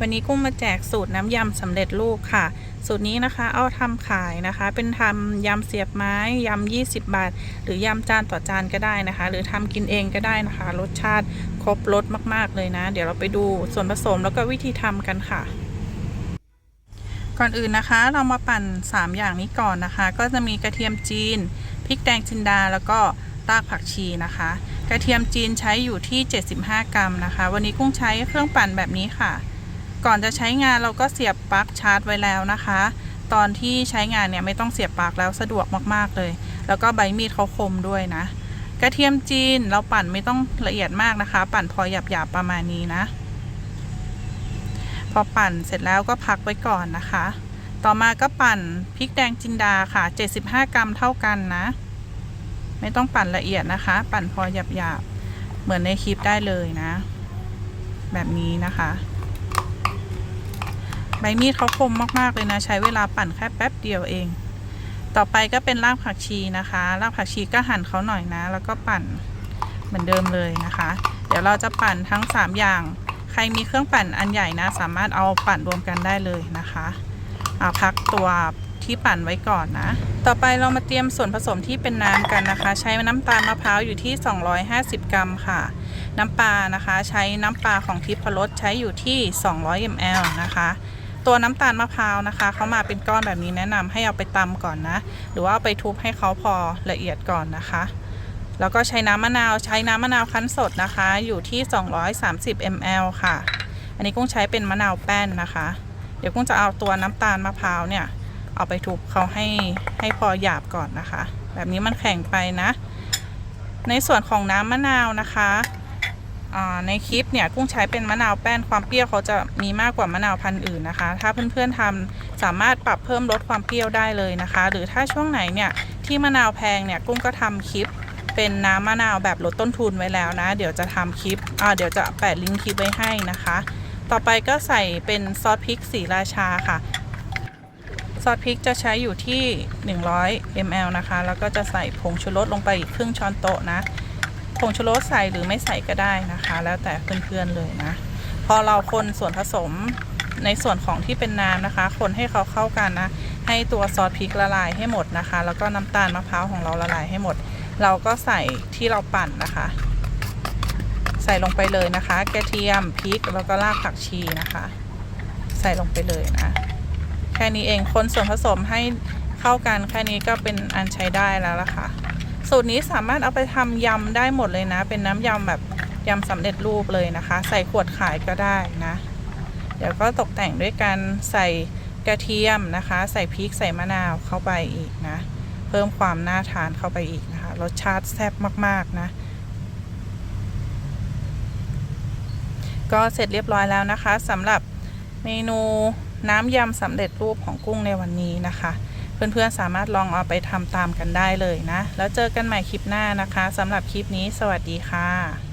วันนี้กุ้งมาแจกสูตรน้ำยำสำเร็จรูปค่ะ สูตรนี้นะคะ เอาทำขายนะคะ เป็นทำยำเสียบไม้ยำ 20 บาท หรือยำจานต่อจานก็ได้นะคะ หรือทำกินเองก็ได้นะคะ รสชาติครบรสมากๆเลยนะ เดี๋ยวเราไปดูส่วนผสมแล้วก็วิธีทำกันค่ะ ก่อนอื่นนะคะ เรามาปั่น 3 อย่างนี้ก่อนนะคะ ก็จะมีกระเทียมจีนพริกแดงจินดาแล้วก็รากผักชีนะคะ กระเทียมจีนใช้อยู่ที่ 75 กรัมนะคะ วันนี้กุ้งใช้เครื่องปั่นแบบนี้ค่ะ ก่อนจะใช้งานเราก็เสียบปลั๊กชาร์จไว้แล้วนะคะ ตอนที่ใช้งานเนี่ยไม่ต้องเสียบปลั๊กแล้วสะดวกมากๆเลย แล้วก็ใบมีดเขาคมด้วยนะ กระเทียมจีนเราปั่นไม่ต้องละเอียดมากนะคะ ปั่นพอหยาบๆประมาณนี้นะ พอปั่นเสร็จแล้วก็พักไว้ก่อนนะคะ ต่อมาก็ปั่นพริกแดงจินดาค่ะ 75 กรัมเท่ากันนะ ไม่ต้องปั่นละเอียดนะคะ ปั่นพอหยาบๆเหมือนในคลิปได้เลยนะ แบบนี้นะคะ ใบมีดเขาคมมากๆเลยนะ ใช้เวลาปั่นแค่แป๊บเดียวเอง ต่อไปก็เป็นรากผักชีนะคะรากผักชีก็หั่นเขาหน่อยนะ แล้วก็ปั่นเหมือนเดิมเลยนะคะ เดี๋ยวเราจะปั่นทั้ง 3 อย่าง ใครมีเครื่องปั่นอันใหญ่นะ สามารถเอาปั่นรวมกันได้เลยนะคะเอาพักตัวที่ปั่นไว้ก่อนนะ ต่อไปเรามาเตรียมส่วนผสมที่เป็นน้ำกันนะคะ ใช้น้ำตาลมะพร้าวอยู่ที่ 250 กรัมค่ะ น้ำปลานะคะ ใช้น้ำปลาของทิพรสใช้อยู่ที่ 200 ml นะคะ ตัวน้ำตาลมะพร้าวนะคะเขามาเป็นก้อนแบบนี้แนะนำให้เอาไปตำก่อนนะ หรือว่าเอาไปทุบให้เขาพอละเอียดก่อนนะคะ แล้วก็ใช้น้ำมะนาวใช้น้ำมะนาวคั้นสดนะคะ อยู่ที่ 230 ml ค่ะ อันนี้กุ้งใช้เป็นมะนาวแป้นนะคะ เดี๋ยวกุ้งจะเอาตัวน้ำตาลมะพร้าวเนี่ยเอาไปทุบเขาให้ให้พอหยาบก่อนนะคะ แบบนี้มันแข็งไปนะ ในส่วนของน้ำมะนาวนะคะ ในคลิปเนี่ยกุ้งใช้เป็นมะนาวแป้นความเปรี้ยวเขาจะมีมากกว่ามะนาวพันธุ์อื่นนะคะ ถ้าเพื่อนๆทำสามารถปรับเพิ่มลดความเปรี้ยวได้เลยนะคะ หรือถ้าช่วงไหนเนี่ยที่มะนาวแพงเนี่ยกุ้งก็ทำคลิปเป็นน้ำมะนาวแบบลดต้นทุนไว้แล้วนะ เดี๋ยวจะทำคลิปอ่าเดี๋ยวจะแปะลิงก์คลิปไว้ให้นะคะ ต่อไปก็ใส่เป็นซอสพริกสีราชาค่ะซอสพริกจะใช้อยู่ที่ 100 ml นะคะ แล้วก็จะใส่ผงชูรสลงไปอีกครึ่งช้อนโต๊ะนะ ผงชูรสใส่หรือไม่ใส่ก็ได้นะคะ แล้วแต่เพื่อนๆเลยนะ พอเราคนส่วนผสมในส่วนของที่เป็นน้ำนะคะ คนให้เขาเข้ากันนะ ให้ตัวซอสพริกละลายให้หมดนะคะ แล้วก็น้ำตาลมะพร้าวของเราละลายให้หมด เราก็ใส่ที่เราปั่นนะคะ ใส่ลงไปเลยนะคะ กระเทียมพริกแล้วก็รากผักชีนะคะ ใส่ลงไปเลยนะแค่นี้เองคนส่วนผสมให้เข้ากันแค่นี้ก็เป็นอันใช้ได้แล้วล่ะค่ะ สูตรนี้สามารถเอาไปทำยำได้หมดเลยนะ เป็นน้ำยำแบบยำสำเร็จรูปเลยนะคะ ใส่ขวดขายก็ได้นะ เดี๋ยวก็ตกแต่งด้วยการใส่กระเทียมนะคะ ใส่พริกใส่มะนาวเข้าไปอีกนะ เพิ่มความน่าทานเข้าไปอีกนะคะ รสชาติแซ่บมากๆนะ ก็เสร็จเรียบร้อยแล้วนะคะสำหรับเมนูน้ำยำสำเร็จรูปของกุ้งในวันนี้นะคะ เพื่อนๆสามารถลองเอาไปทำตามกันได้เลยนะ แล้วเจอกันใหม่คลิปหน้านะคะสำหรับคลิปนี้ สวัสดีค่ะ